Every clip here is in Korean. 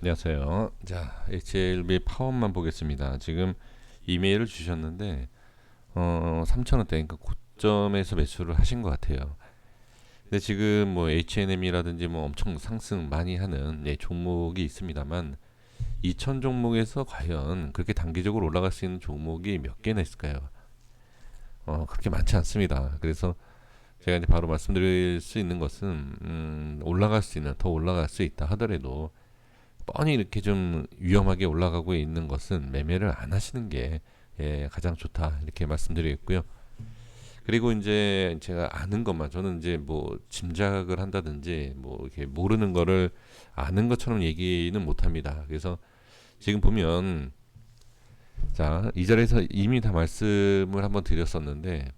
안녕하세요. 자, HLB 파원만 보겠습니다. 지금 이메일을 주셨는데 어, 3,000원대 그러니까 고점에서 매수를 하신 것 같아요. 근데 지금 뭐 H&M이라든지 뭐 엄청 상승 많이 하는 예, 종목이 있습니다만 2,000 종목에서 과연 그렇게 단기적으로 올라갈 수 있는 종목이 몇 개나 있을까요? 어, 그렇게 많지 않습니다. 그래서 제가 이제 바로 말씀드릴 수 있는 것은 음, 올라갈 수 있는 더 올라갈 수 있다 하더라도 뻔히 이렇게 좀 위험하게 올라가고 있는 것은 매매를 안 하시는 게 예, 가장 좋다 이렇게 말씀드리겠고요. 그리고 이제 제가 아는 것만 저는 이제 뭐 짐작을 한다든지 뭐 이렇게 모르는 거를 아는 것처럼 얘기는 못 합니다. 그래서 지금 보면 자, 이 자리에서 이미 다 말씀을 한번 드렸었는데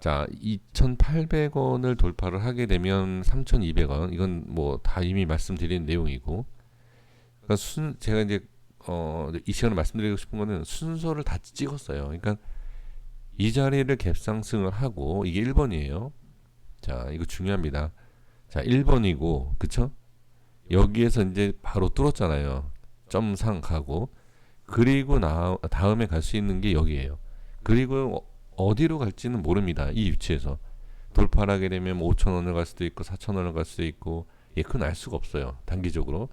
자, 2,800원을 돌파를 하게 되면 3,200원. 이건 뭐 다 이미 말씀드린 내용이고. 그러니까 순 제가 이제 어, 이 시간에 말씀드리고 싶은 거는 순서를 다 찍었어요. 그러니까 이 자리를 갭상승을 하고 이게 1번이에요. 자, 이거 중요합니다. 자, 1번이고 그쵸? 여기에서 이제 바로 뚫었잖아요. 점상 가고 그리고 나 다음에 갈 수 있는 게 여기에요. 그리고 어디로 갈지는 모릅니다. 이 위치에서 돌파를 하게 되면 5천 원을 갈 수도 있고 4천 원을 갈 수도 있고 예, 그건 알 수가 없어요. 단기적으로.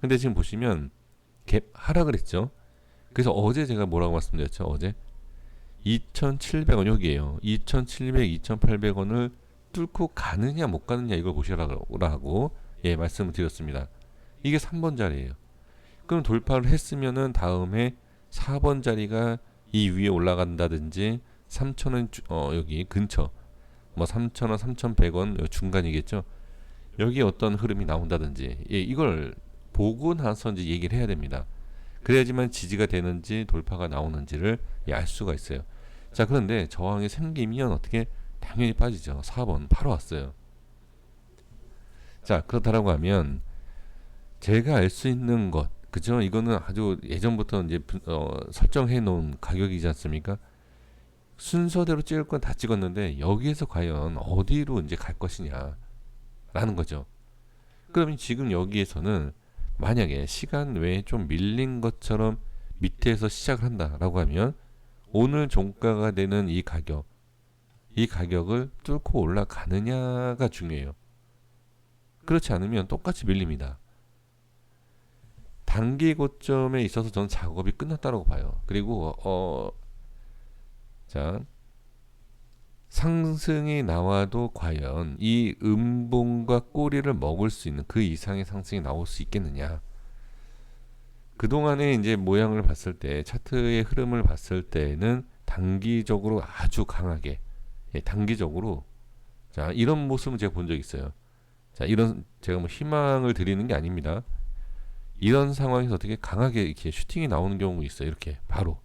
근데 지금 보시면 갭 하락을 했죠. 그래서 어제 제가 뭐라고 말씀드렸죠? 어제 2,700원 여기에요. 2,700, 2,800원을 뚫고 가느냐 못 가느냐 이걸 보시라고 예, 말씀을 드렸습니다. 이게 3번 자리예요. 그럼 돌파를 했으면은 다음에 4번 자리가 이 위에 올라간다든지 3,000원 어 여기 근처 뭐 3,000원, 3,100원 중간이겠죠. 여기 어떤 흐름이 나온다든지 예, 이걸 보고 나서 이제 얘기를 해야 됩니다. 그래야지만 지지가 되는지 돌파가 나오는지를 예, 알 수가 있어요. 자, 그런데 저항이 생기면 어떻게 당연히 빠지죠. 4번 바로 왔어요. 자, 그렇다라고 하면 제가 알 수 있는 것 그죠? 이거는 아주 예전부터 이제 어, 설정해 놓은 가격이지 않습니까? 순서대로 찍을 건 다 찍었는데 여기에서 과연 어디로 이제 갈 것이냐라는 거죠. 그러면 지금 여기에서는 만약에 시간 외에 좀 밀린 것처럼 밑에서 시작을 한다라고 하면 오늘 종가가 되는 이 가격, 이 가격을 뚫고 올라가느냐가 중요해요. 그렇지 않으면 똑같이 밀립니다. 단기 고점에 있어서 저는 작업이 끝났다고 봐요. 그리고 어, 자 상승이 나와도 과연 이 음봉과 꼬리를 먹을 수 있는 그 이상의 상승이 나올 수 있겠느냐? 그동안에 이제 모양을 봤을 때 차트의 흐름을 봤을 때는 단기적으로 아주 강하게 예, 단기적으로 자 이런 모습을 제가 본 적 있어요. 자 이런 제가 뭐 희망을 드리는 게 아닙니다. 이런 상황에서 어떻게 강하게 이렇게 슈팅이 나오는 경우가 있어요. 이렇게 바로.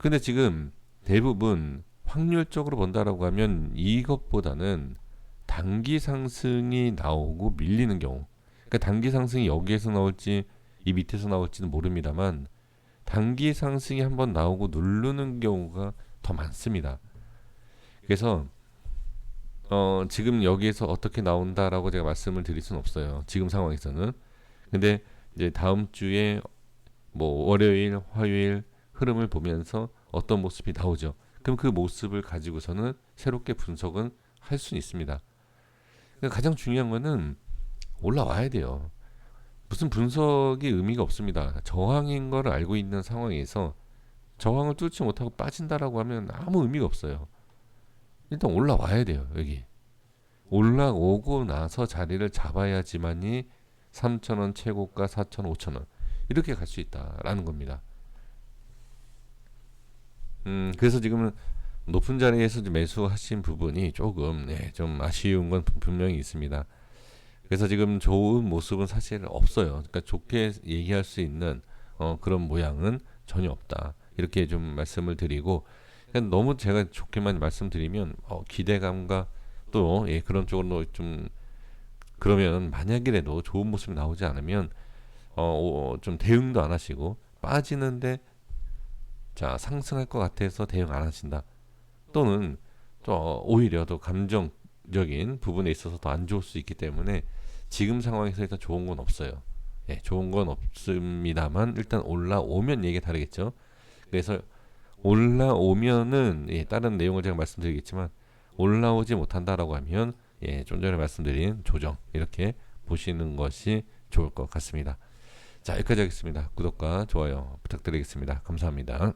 근데 지금 대부분 확률적으로 본다라고 하면 이것보다는 단기 상승이 나오고 밀리는 경우. 그러니까 단기 상승이 여기에서 나올지 이 밑에서 나올지는 모릅니다만 단기 상승이 한번 나오고 누르는 경우가 더 많습니다. 그래서 어, 지금 여기에서 어떻게 나온다라고 제가 말씀을 드릴 수는 없어요. 지금 상황에서는. 근데 이제 다음 주에 뭐 월요일, 화요일 흐름을 보면서 어떤 모습이 나오죠. 그럼 그 모습을 가지고서는 새롭게 분석은 할수 있습니다. 그러니까 가장 중요한 거는 올라와야 돼요. 무슨 분석이 의미가 없습니다. 저항인 걸 알고 있는 상황에서 저항을 뚫지 못하고 빠진다라고 하면 아무 의미가 없어요. 일단 올라와야 돼요, 여기. 올라오고 나서 자리를 잡아야지만이 3천원 최고가 4천 5천원 이렇게 갈 수 있다라는 겁니다. 음, 그래서 지금은 높은 자리에서 매수하신 부분이 조금 네, 좀 아쉬운 건 분명히 있습니다. 그래서 지금 좋은 모습은 사실 없어요. 그러니까 좋게 얘기할 수 있는 어, 그런 모양은 전혀 없다. 이렇게 좀 말씀을 드리고 그러니까 너무 제가 좋게만 말씀드리면 어, 기대감과 또 예, 그런 쪽으로 좀 그러면 만약이라도 좋은 모습이 나오지 않으면 어, 좀 대응도 안 하시고 빠지는데 자 상승할 것 같아서 대응 안 하신다. 또는 또 오히려 더 감정적인 부분에 있어서 더 안 좋을 수 있기 때문에 지금 상황에서 일단 좋은 건 없어요. 예, 좋은 건 없습니다만 일단 올라오면 얘기가 다르겠죠. 그래서 올라오면은 예, 다른 내용을 제가 말씀드리겠지만 올라오지 못한다라고 하면 예, 좀 전에 말씀드린 조정 이렇게 보시는 것이 좋을 것 같습니다. 자, 여기까지 하겠습니다. 구독과 좋아요 부탁드리겠습니다. 감사합니다.